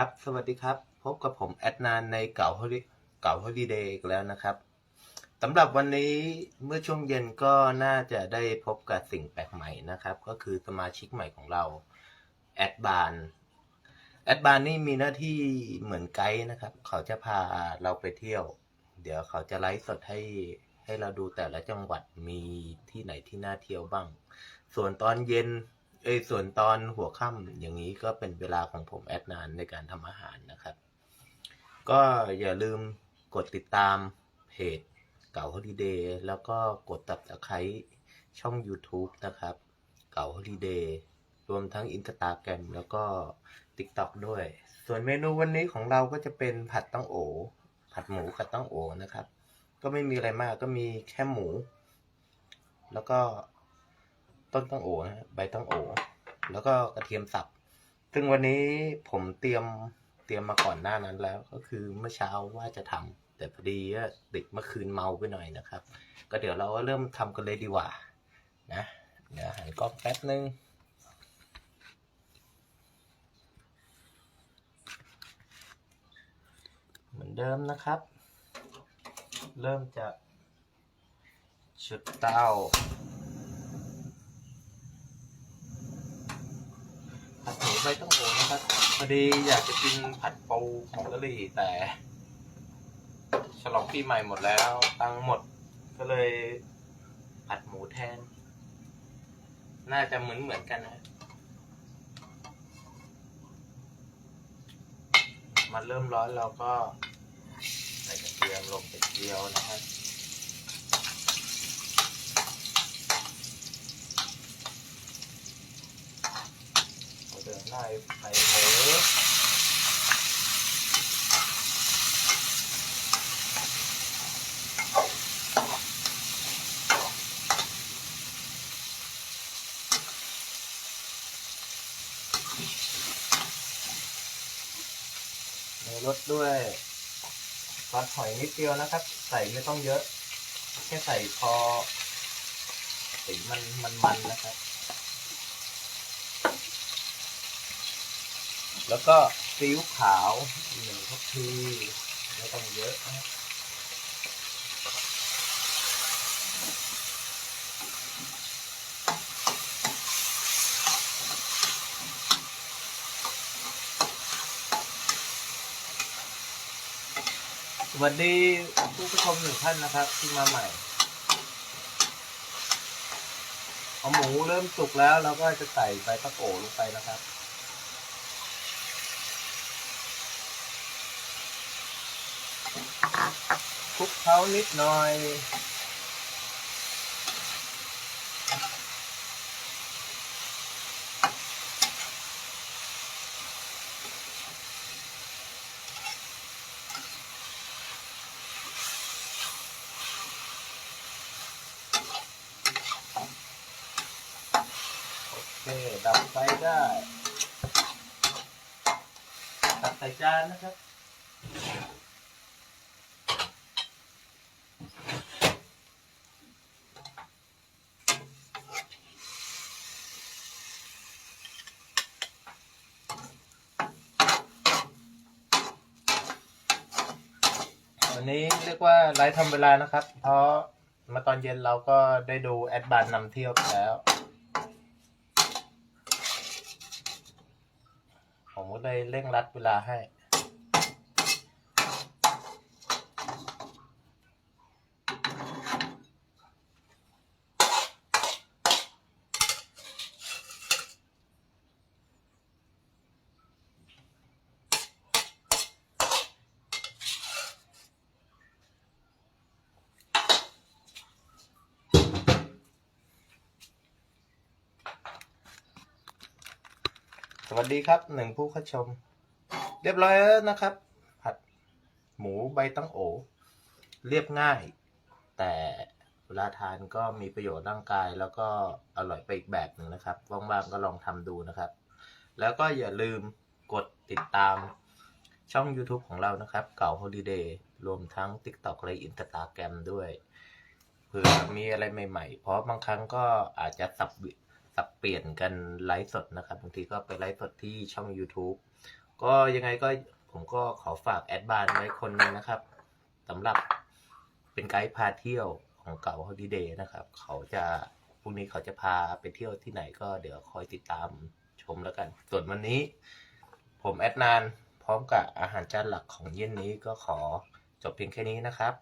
ครับ สวัสดีครับ พบกับผมแอดนานในเก่าฮอลิเก่าฮอลิเดย์อีกแล้วนะครับสำหรับวันนี้เมื่อช่วงเย็นก็น่าจะได้พบกับสิ่งแปลกใหม่นะครับ ก็คือสมาชิกใหม่ของเราแอดบานแอดบานนี่มีหน้าที่เหมือนไกด์นะครับ เขาจะพาเราไปเที่ยว เดี๋ยวเขาจะไลฟ์สดให้ให้เราดูแต่ละจังหวัดมีที่ไหนที่น่าเที่ยวบ้าง ส่วนตอนเย็น เอ้ยส่วนตอนหัวค่ำอย่างนี้ก็เป็นเวลาของผมแอดนานในการทำอาหารนะครับ ก็อย่าลืมกดติดตามเพจเก่าฮอลิเดย์แล้วก็กดตับตะไคร้ช่อง YouTube นะครับ เก่าฮอลิเดย์รวมทั้งอินสตาแกรมแล้วก็ TikTok ด้วย ส่วนเมนูวันนี้ของเราก็จะเป็นผัดตั้งโอ ผัดหมูกับตั้งโอนะครับ ก็ไม่มีอะไรมากก็มีแค่หมู แล้วก็ ต้นตั้งโอนะใบตั้งโอ แล้วก็กระเทียมสับ ซึ่งวันนี้ผมเตรียมเตรียมมาก่อนหน้านั้นแล้ว ก็คือเมื่อเช้าว่าจะทำแต่พอดีว่าติดเมื่อคืนเมาไปหน่อยนะครับ ก็เดี๋ยวเราก็เริ่มทำกันเลยดีกว่า นะ เดี๋ยวหันกล้องแป๊บนึงเหมือนเดิมนะครับ เริ่มจากชุดเตา ผัดหมูใบต้องโหนะครับพอดีอยากจะกินผัดปูของกะหรี่แต่ฉลองปีใหม่หมดแล้ว ตังหมดก็เลยผัดหมูแทน น่าจะเหมือนเหมือนกันนะ มันเริ่มร้อนเราก็ใส่กระเทียมลงไปเจียวนะครับ เราเดินได้ไปหมูในรสด้วยซอสหอยนิดเดียวนะครับ ใส่ไม่ต้องเยอะ แค่ใส่พอสีมันมันมันนะครับ แล้วก็ซีอิ๊วขาวหนึ่งทัพพีไม่ต้องเยอะนะสวัสดีผู้ชมหนึ่งท่านนะครับที่มาใหม่เอาหมูเริ่มสุกแล้วเราก็จะใส่ใบตะโกลงไปนะครับ คลุกเคล้านิดหน่อยโอเคดับไฟได้ตักใส่จานนะครับ นี้เรียกว่าไลฟ์ทำเวลานะครับ เพราะมาตอนเย็นเราก็ได้ดูแอดบานนำเที่ยวไปแล้ว ผมก็เลยเร่งรัดเวลาให้ วัสดีครับหนึ่งผู้เข้าชม เรียบร้อยแล้วนะครับ ผัดหมูใบตั้งโอ เรียบง่าย แต่เวลาทานก็มีประโยชน์ร่างกาย แล้วก็อร่อยไปอีกแบบหนึ่งนะครับว่างๆก็ลองทำดูนะครับ แล้วก็อย่าลืมกดติดตามช่อง YouTube ของเรานะครับ เก่า Holiday รวมทั้ง TikTok และ Instagram ด้วยเผื่อมีอะไรใหม่ๆ เพราะบางครั้งก็อาจจะสับ สับเปลี่ยนกันไลฟ์สดนะครับบางทีก็ไปไลฟ์สดที่ช่อง YouTube ก็ยังไงก็ผมก็ขอฝากแอดบานไว้คนหนึงนะครับสำหรับเป็นไกด์พาเที่ยวของเก่าฮอลิเดย์นะครับ เขาจะพรุ่งนี้เขาจะพาไปเที่ยวที่ไหนก็เดี๋ยวคอยติดตามชมแล้วกัน ส่วนวันนี้ ผมแอดนานพร้อมกับอาหารจานหลักของเย็นนี้ก็ขอจบเพียงแค่นี้นะครับ